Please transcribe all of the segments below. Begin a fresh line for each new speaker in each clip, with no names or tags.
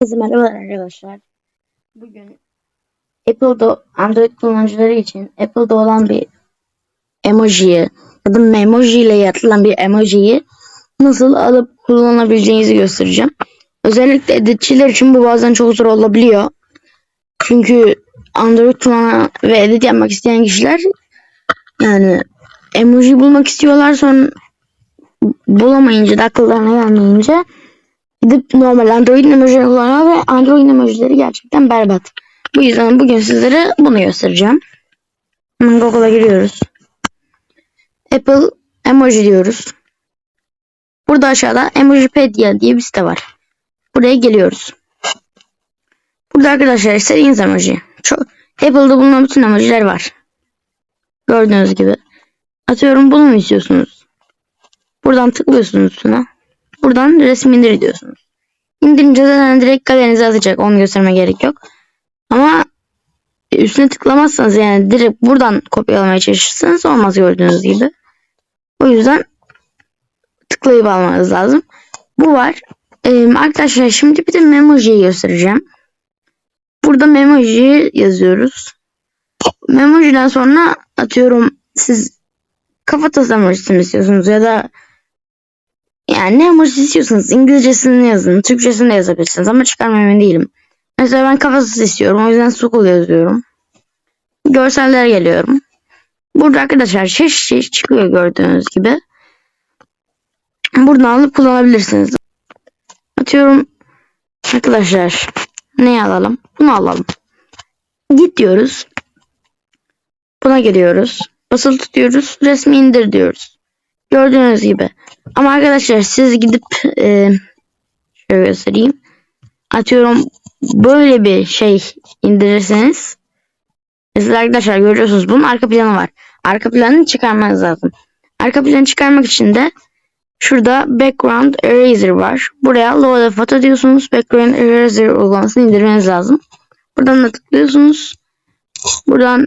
Herkese merhaba arkadaşlar. Bugün Apple'da Android kullanıcıları için Apple'da olan bir emojiyi ya da memoji ile yaratılan bir emojiyi nasıl alıp kullanabileceğinizi göstereceğim. Özellikle editçiler için bu bazen çok zor olabiliyor. Çünkü Android kullanan ve edit yapmak isteyen kişiler yani emoji bulmak istiyorlar sonra bulamayınca da akıllarına gelmeyince gidip normal Android emojileri kullanıyor ve Android emojileri gerçekten berbat. Bu yüzden bugün sizlere bunu göstereceğim. Google'a giriyoruz. Apple emoji diyoruz. Burada aşağıda Emojipedia diye bir site var. Buraya geliyoruz. Burada arkadaşlar istediğiniz emoji. Çok, Apple'da bulunan bütün emojiler var. Gördüğünüz gibi. Atıyorum bunu mu istiyorsunuz? Buradan tıklıyorsunuz üstüne. Buradan resim indir diyorsunuz. İndirince zaten direkt galerinize atacak. Onu gösterme gerek yok. Ama üstüne tıklamazsanız yani direkt buradan kopyalamaya çalışırsanız olmaz gördüğünüz gibi. O yüzden tıklayıp almanız lazım. Bu var. Ee, arkadaşlar şimdi bir de memojiyi göstereceğim. Burada memoji yazıyoruz. Memojiden sonra atıyorum siz kafatası emojisi mi istiyorsunuz ya da yani ne emoji istiyorsanız İngilizcesini yazın, Türkçesini de yazabilirsiniz ama çıkarmam emin değilim. Mesela ben kafasız istiyorum. O yüzden sukul yazıyorum. Görseller geliyorum. Burada arkadaşlar çeşit çeşit çıkıyor gördüğünüz gibi. Buradan alıp kullanabilirsiniz. Atıyorum arkadaşlar ne alalım? Bunu alalım. Git diyoruz. Buna geliyoruz. Basılı tutuyoruz. Resmi indir diyoruz. Gördüğünüz gibi. Ama arkadaşlar siz gidip e, şöyle göstereyim. Atıyorum böyle bir şey indirirseniz mesela arkadaşlar görüyorsunuz bunun arka planı var. Arka planını çıkarmanız lazım. Arka planı çıkarmak için de şurada background eraser var. Buraya load a photo diyorsunuz. Background eraser uygulamasını indirmeniz lazım. Buradan da tıklıyorsunuz. Buradan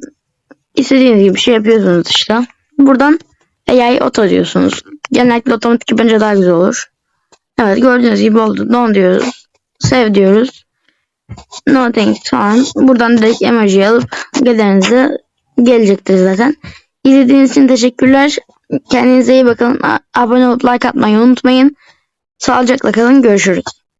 istediğiniz gibi şey yapıyorsunuz işte. Buradan AI auto diyorsunuz. Genellikle otomatik yapınca daha güzel olur. Evet gördüğünüz gibi oldu. Don diyoruz. Save diyoruz. No thanks falan. Buradan direkt emoji alıp gelirinize gelecektir zaten. İzlediğiniz için teşekkürler. Kendinize iyi bakın. Abone olup like atmayı unutmayın. Sağlıcakla kalın. Görüşürüz.